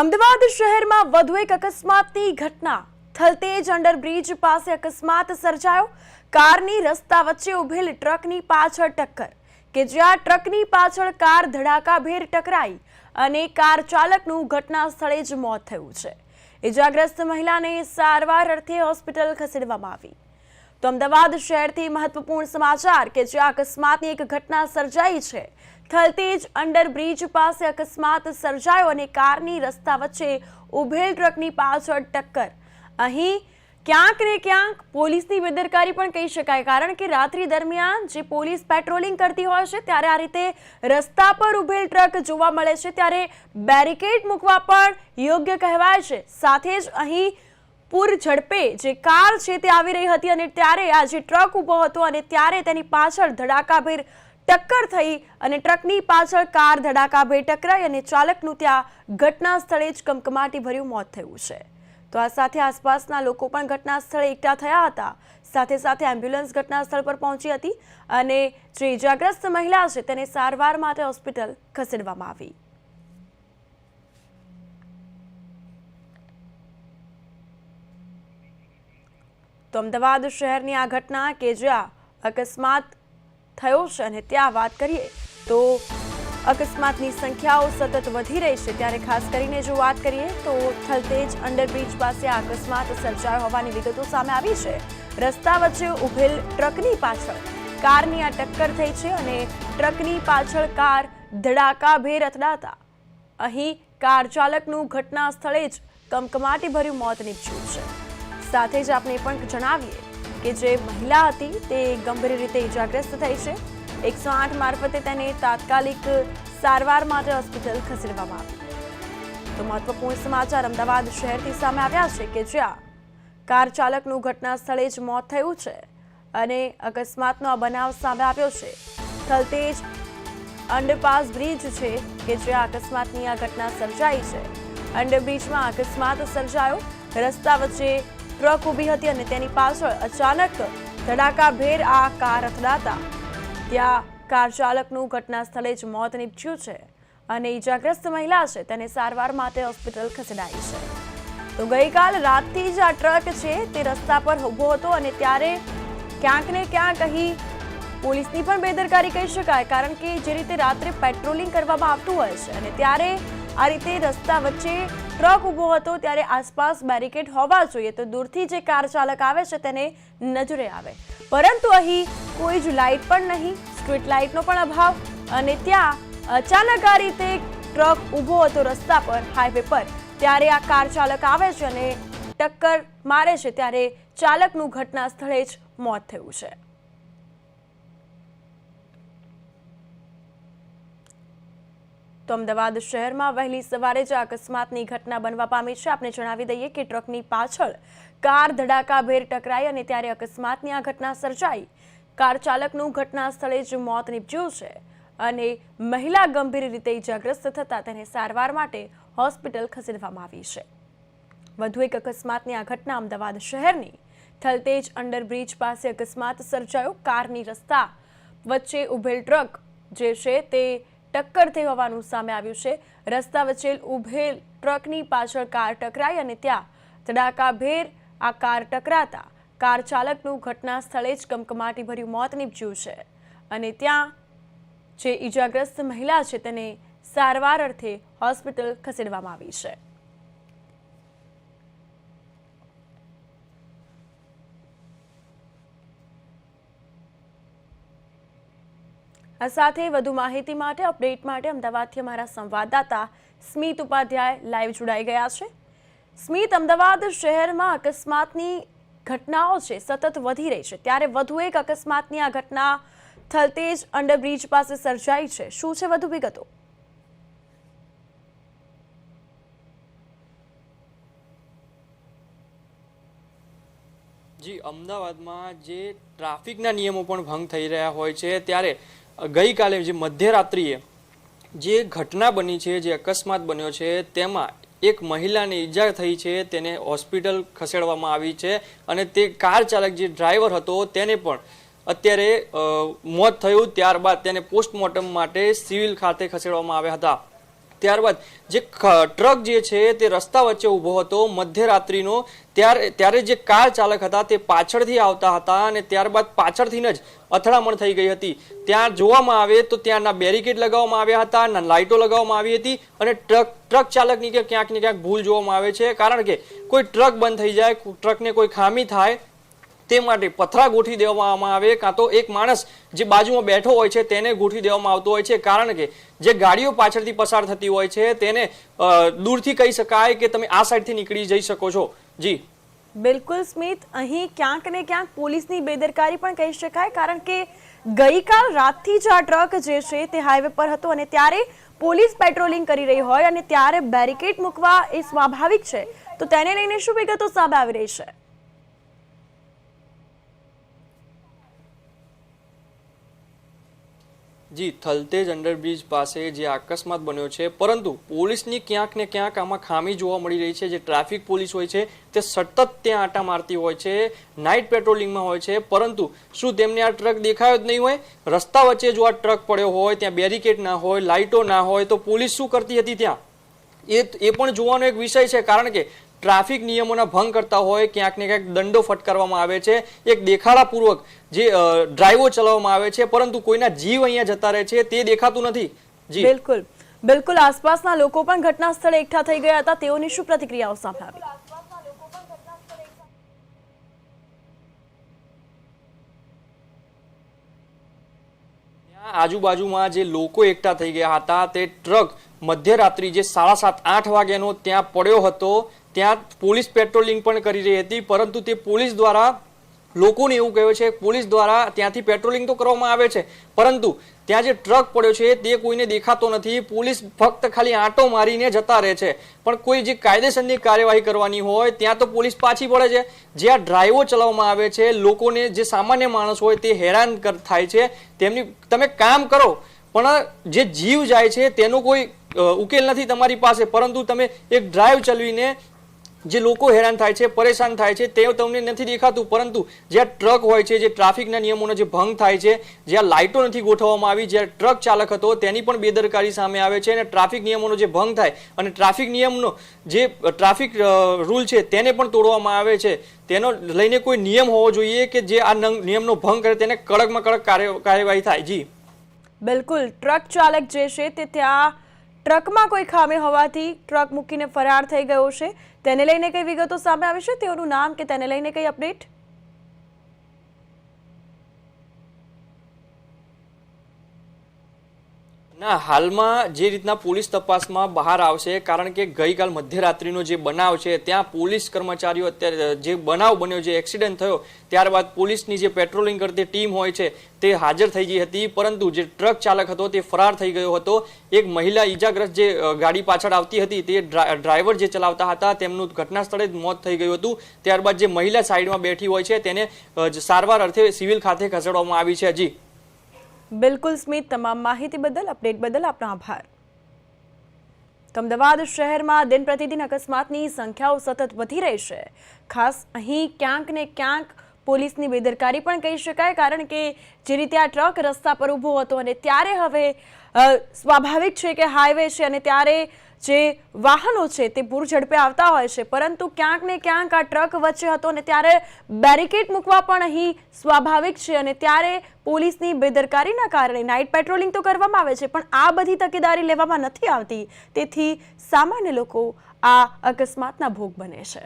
અમદાવાદ શહેરમાં વધુ એક અકસ્માતની ઘટના. થલતેજ અંડરબ્રિજ પાસે અકસ્માત સર્જાયો. કારની રસ્તા વચ્ચે ઉભેલ ટ્રકની પાછળ ટક્કર. કે જ્યાં ટ્રકની પાછળ કાર ધડાકાભેર ટકરાઈ અને કાર ચાલકનું ઘટના સ્થળે જ મોત થયું છે. ઇજાગ્રસ્ત મહિલાને સારવાર અર્થે હોસ્પિટલ ખસેડવામાં આવી. તો અમદાવાદ શહેરથી મહત્વપૂર્ણ સમાચાર કે જે અકસ્માતની એક ઘટના સર્જાઈ છે. થલતેજ અંડરબ્રિજ પાસે અકસ્માત સર્જાયો અને કારની રસ્તા વચ્ચે ઉભેલ ટ્રકની પાછળ ટક્કર. અહીં ક્યાંક ને ક્યાંક પોલીસની બેદરકારી પણ કહી શકાય, કારણ કે રાત્રિ દરમિયાન જે પોલીસ પેટ્રોલિંગ કરતી હોય છે, ત્યારે આ રીતે રસ્તા પર ઉભેલ ટ્રક જોવા મળે છે. ત્યારે બેરિકેડ મૂકવા પણ યોગ્ય કહેવાય છે. સાથે જ અહીં પૂર ઝડપે જે કાર છે તે આવી રહી હતી અને ત્યારે આ જે ટ્રક ઊભો હતો અને ત્યારે તેની પાછળ ધડાકાભેર ટક્કર થઈ અને ટ્રકની પાછળ કાર ધડાકાભેર ટકરાઈ અને ચાલકનું ત્યાં ઘટના સ્થળે જ કમકમાટી ભર્યું મોત થયું છે. તો આ સાથે આસપાસના લોકો પણ ઘટના સ્થળે એકઠા થયા હતા. સાથે સાથે એમ્બ્યુલન્સ ઘટના સ્થળ પર પહોંચી હતી અને જે ઇજાગ્રસ્ત મહિલા છે તેને સારવાર માટે હોસ્પિટલ ખસેડવામાં આવી. તો અમદાવાદ શહેરની આ ઘટના કે જ્યાં અકસ્માત થયો છે અને ત્યાં વાત કરીએ તો અકસ્માતની સંખ્યાઓ સતત વધી રહી છે. ત્યારે ખાસ કરીને જો વાત કરીએ તો થલતેજ અંડરબ્રિજ પાસે આ અકસ્માત સર્જાયો હોવાની વિગતો સામે આવી છે. રસ્તા વચ્ચે ઉભેલ ટ્રકની પાછળ કારની આ ટક્કર થઈ છે અને ટ્રકની પાછળ કાર ધડાકાભેર અથડાતા. અહીં કાર ચાલકનું ઘટના સ્થળે જ કમકમાટીભર્યું મોત નીપજ્યું છે. સાથે જ આપણે પણ જણાવીએ કે જે મહિલા હતી તે ગંભીર રીતે ઇજાગ્રસ્ત થઈ છે. એકસો આઠ મારફતે તેને તાત્કાલિક સારવાર માટે હોસ્પિટલ ખસેડવામાં આવી તો મહત્વપૂર્ણ સમાચાર અમદાવાદ શહેરથી સામે આવ્યા છે કે જ્યાં કાર ચાલકનું ઘટના સ્થળે જ મોત થયું છે અને અકસ્માતનો આ બનાવ સામે આવ્યો છે. થલતેજ અંડરપાસ બ્રિજ છે કે જ્યાં અકસ્માતની આ ઘટના સર્જાઈ છે. અંડરબ્રિજમાં અકસ્માત સર્જાયો. રસ્તા વચ્ચે ટ્રક ઊભી હતી અને તેની પાછળ અચાનક ધડાકાભેર આ કાર અથડાતા. ત્યાં કાર ચાલકનું ઘટના સ્થળે જ મોત નીપજ્યું છે અને ઈજાગ્રસ્ત મહિલા છે. તેને સારવાર માટે હોસ્પિટલ ખસેડાઈ છે. તો ગઈકાલ રાતથી જ આ ટ્રક છે તે રસ્તા પર ઊભો હતો અને ત્યારે ક્યાંક ને ક્યાંક અહીં પોલીસની પણ બેદરકારી કહી શકાય, કારણ કે જે રીતે રાત્રે પેટ્રોલિંગ કરવામાં આવતું હોય છે અને ત્યારે આ રીતે રસ્તા વચ્ચે ટ્રક ઊભો હતો ત્યારે આસપાસ બેરિકેડ હોવા જોઈએ તો દૂરથી જે કાર ચાલક આવે છે તેને નજરે આવે. પરંતુ અહીં કોઈ જ લાઇટ પણ નહીં, સ્ટ્રીટ લાઇટનો પણ અભાવ અને ત્યાં અચાનક આ રીતે ટ્રક ઊભો હતો રસ્તા પર, હાઈવે પર. ત્યારે આ કાર ચાલક આવે છે અને ટક્કર મારે છે ત્યારે ચાલકનું ઘટના સ્થળે જ મોત થયું છે. તો અમદાવાદ શહેરમાં વહેલી સવારે જ અકસ્માતની ઘટના બનવા પામી છે. આપણે જણાવી દઈએ કે ટ્રકની પાછળ કાર ધડાકાભેર ટકરાઈ અને ત્યારે અકસ્માતની આ ઘટના સર્જાઈ. કાર ચાલકનું ઘટના સ્થળે જ મોત નીપજ્યું છે અને મહિલા ગંભીર રીતે ઇજાગ્રસ્ત થતાં તેને સારવાર માટે હોસ્પિટલ ખસેડવામાં આવી છે. વધુ એક અકસ્માતની આ ઘટના અમદાવાદ શહેરની થલતેજ અંડરબ્રિજ પાસે અકસ્માત સર્જાયો. કારની રસ્તા વચ્ચે ઉભેલ ટ્રક જે છે તે ટક્કર થઈ હોવાનું સામે આવ્યું છે. રસ્તા વચ્ચે ઉભેલ ટ્રકની પાછળ કાર ટકરાઈ અને ત્યાં તડાકાભેર આ કાર ટકરાતા કાર ચાલકનું ઘટના સ્થળે જ કમકમાટીભર્યું મોત નીપજ્યું છે. અને ત્યાં જે ઈજાગ્રસ્ત મહિલા છે તેને સારવાર અર્થે હોસ્પિટલ ખસેડવામાં આવી છે. આ સાથે વધુ માહિતી માટે, અપડેટ માટે અમદાવાદથી અમારા સંવાદદાતા સ્મિત ઉપાધ્યાય લાઈવ જોડાઈ ગયા છે. સ્મિત, અમદાવાદ શહેરમાં અકસ્માતની ઘટનાઓ છે, સતત વધી રહી છે. ત્યારે વધુ એક અકસ્માતની આ ઘટના થલતેજ અંડરબ્રિજ પાસે સર્જાઈ છે. શું છે વધુ વિગતો? જી, અમદાવાદમાં જે ટ્રાફિકના નિયમો પણ ભંગ થઈ રહ્યા હોય છે, ત્યારે ગઈકાલે જે મધ્યરાત્રિએ જે ઘટના બની છે, જે અકસ્માત બન્યો છે, તેમાં એક મહિલાને ઈજા થઈ છે, તેને હોસ્પિટલ ખસેડવામાં આવી છે અને તે કાર ચાલક જે ડ્રાઈવર હતો તેને પણ અત્યારે મોત થયું. ત્યારબાદ તેને પોસ્ટમોર્ટમ માટે સિવિલ ખાતે ખસેડવામાં આવ્યા હતા. ત્યારબાદ જે ટ્રક જે છે તે રસ્તા વચ્ચે ઊભો હતો, મધ્યરાત્રિનો, ત્યારે ત્યારે જે કાર ચાલક હતા તે પાછળથી આવતા હતા અને ત્યારબાદ પાછળથી જ અથડામણ થઈ ગઈ હતી. ત્યાં જોવામાં આવે તો ત્યાંના બેરિકેડ લગાવવામાં આવ્યા હતા, ના લાઇટો લગાવવામાં આવી હતી અને ટ્રક ટ્રક ચાલકની કે ક્યાંક ને ક્યાંક ભૂલ જોવામાં આવે છે. કારણ કે કોઈ ટ્રક બંધ થઈ જાય ટ્રકને કોઈ ખામી થાય તે માટે પથરા ગોઠવી દેવામાં આવે, કાં તો એક માણસ જે બાજુમાં બેઠો હોય છે તેને ગોઠવી દેવામાં આવતો હોય છે. કારણ કે જે ગાડીઓ પાછળથી પસાર થતી હોય છે, તેને દૂરથી કહી શકાય કે તમે આ સાઈડથી નીકળી જઈ શકો છો. જી. બિલકુલ સ્મિત, અહીં ક્યાંક ને ક્યાંક પોલીસની બેદરકારી પણ કહી શકાય, કારણ કે ગઈકાલ રાતથી જ આ ટ્રક જે છે તે હાઈવે પર હતો અને ત્યારે પોલીસ પેટ્રોલિંગ કરી રહી હોય અને ત્યારે બેરિકેડ મૂકવા એ સ્વાભાવિક છે. તો તેને લઈને શું વિગતો સામે આવી રહી છે? જી, થલતેજ અંડરબ્રિજ પાસે જે અકસ્માત બન્યો છે, પરંતુ પોલીસની ક્યાંક ને ક્યાંક આમાં ખામી જોવા મળી રહી છે. જે ટ્રાફિક પોલીસ હોય છે, તે સતત ત્યાં આટા મારતી હોય છે, નાઇટ પેટ્રોલિંગમાં હોય છે, પરંતુ શું તેમને આ ટ્રક દેખાયો જ નહીં હોય? રસ્તા વચ્ચે જો આ ટ્રક પડ્યો હોય, ત્યાં બેરિકેડ ના હોય, લાઇટો ના હોય, તો પોલીસ શું કરતી હતી ત્યાં? એ એ પણ જોવાનો એક વિષય છે, કારણ કે ટ્રાફિક નિયમોના ભંગ કરતા હોય ક્યાંક ને ક્યાંક દંડો ફટકારવામાં આવે છે. એક દેખાડાપૂર્વક જે ડ્રાઈવો ચલાવવામાં આવે છે પરંતુ કોઈના જીવ અહીંયા જતા રહે છે તે દેખાતું નથી. જી. બિલકુલ. બિલકુલ આસપાસના લોકો પણ ઘટના સ્થળે એકઠા થઈ ગયા હતા. તેઓની શું પ્રતિક્રિયાઓ સામે આવી? આજુબાજુમાં જે લોકો એકઠા થઈ ગયા હતા તે ટ્રક મધ્યરાત્રિ જે સાડા સાત આઠ વાગ્યાનો ત્યાં પડ્યો હતો. ત્યાં પોલીસ પેટ્રોલિંગ પણ કરી રહી હતી, પરંતુ તે પોલીસ દ્વારા, લોકોને એવું કહ્યું છે, પોલીસ દ્વારા ત્યાંથી પેટ્રોલિંગ તો કરવામાં આવે છે, પરંતુ ત્યાં જે ટ્રક પડ્યો છે તે કોઈને દેખાતો નથી. પોલીસ ફક્ત ખાલી આંટો મારીને જતા રહે છે. પણ કોઈ જે કાયદેસરની કાર્યવાહી કરવાની હોય, ત્યાં તો પોલીસ પાછી પડે છે. જે આ ડ્રાઈવો ચલાવવામાં આવે છે, લોકોને જે સામાન્ય માણસ હોય તે હેરાન થાય છે. તેમની, તમે કામ કરો, પણ જે જીવ જાય છે, તેનો કોઈ ઉકેલ નથી તમારી પાસે. પરંતુ તમે એક ડ્રાઈવ ચલાવીને જે લોકો હેરાન થાય છે, પરેશાન થાય છે તે તમને નથી દેખાતું. પરંતુ જ્યાં ટ્રક હોય છે, જે ટ્રાફિકના નિયમોનો જે ભંગ થાય છે, જ્યાં લાઇટો નથી ગોઠવવામાં આવી, જ્યાં ટ્રક ચાલક હતો, તેની પણ બેદરકારી સામે આવે છે અને ટ્રાફિક નિયમોનો જે ભંગ થાય અને ટ્રાફિક નિયમનો જે ટ્રાફિક રૂલ છે, તેને પણ તોડવામાં આવે છે. તેનો લઈને કોઈ નિયમ હોવો જોઈએ કે જે આ નિયમનો ભંગ કરે, તેને કડકમાં કડક કાર્યવાહી થાય. જી. બિલકુલ. ટ્રક ચાલક જે છે, તે ત્યાં ટ્રકમાં કોઈ ખામી હોવાથી ટ્રક મૂકીને ફરાર થઈ ગયો છે. તેને લઈને કઈ વિગતો સામે આવી છે? તેઓનું નામ કે તેને લઈને કઈ અપડેટ ના, હાલમાં જે રીતના પોલીસ તપાસમાં બહાર આવશે, કારણ કે ગઈકાલ મધ્યરાત્રિનો જે બનાવ છે, ત્યાં પોલીસ કર્મચારીઓ અત્યારે, જે બનાવ બન્યો, જે એક્સિડન્ટ થયો, ત્યારબાદ પોલીસની જે પેટ્રોલિંગ કરતી ટીમ હોય છે, તે હાજર થઈ ગઈ હતી, પરંતુ જે ટ્રક ચાલક હતો, તે ફરાર થઈ ગયો હતો. એક મહિલા ઈજાગ્રસ્ત જે ગાડી પાછળ આવતી હતી, તે ડ્રાઈવર જે ચલાવતા હતા, તેમનું ઘટના સ્થળે જ મોત થઈ ગયું હતું. ત્યારબાદ જે મહિલા સાઈડમાં બેઠી હોય છે, તેને સારવાર અર્થે સિવિલ ખાતે ખસેડવામાં આવી છે. હજી બિલકુલ સ્મિત, તમામ માહિતી બદલ, અપડેટ બદલ આપનો આભાર. અમદાવાદ શહેરમાં દિન પ્રતિદિન અકસ્માતની સંખ્યાઓ સતત વધી રહી છે. ખાસ અહીં ક્યાંક ને ક્યાંક પોલીસની બેદરકારી પણ કહી શકાય, કારણ કે જે રીતે આ ટ્રક રસ્તા પર ઊભો હતો અને ત્યારે હવે સ્વાભાવિક છે કે હાઈવે છે અને ત્યારે જે વાહનો છે તે પૂર ઝડપે આવતા હોય છે. પરંતુ ક્યાંક ને ક્યાંક આ ટ્રક વચ્ચે હતો અને ત્યારે બેરિકેડ મૂકવા પણ અહીં સ્વાભાવિક છે અને ત્યારે પોલીસની બેદરકારીના કારણે નાઇટ પેટ્રોલિંગ તો કરવામાં આવે છે, પણ આ બધી તકેદારી લેવામાં નથી આવતી. તેથી સામાન્ય લોકો આ અકસ્માતના ભોગ બને છે.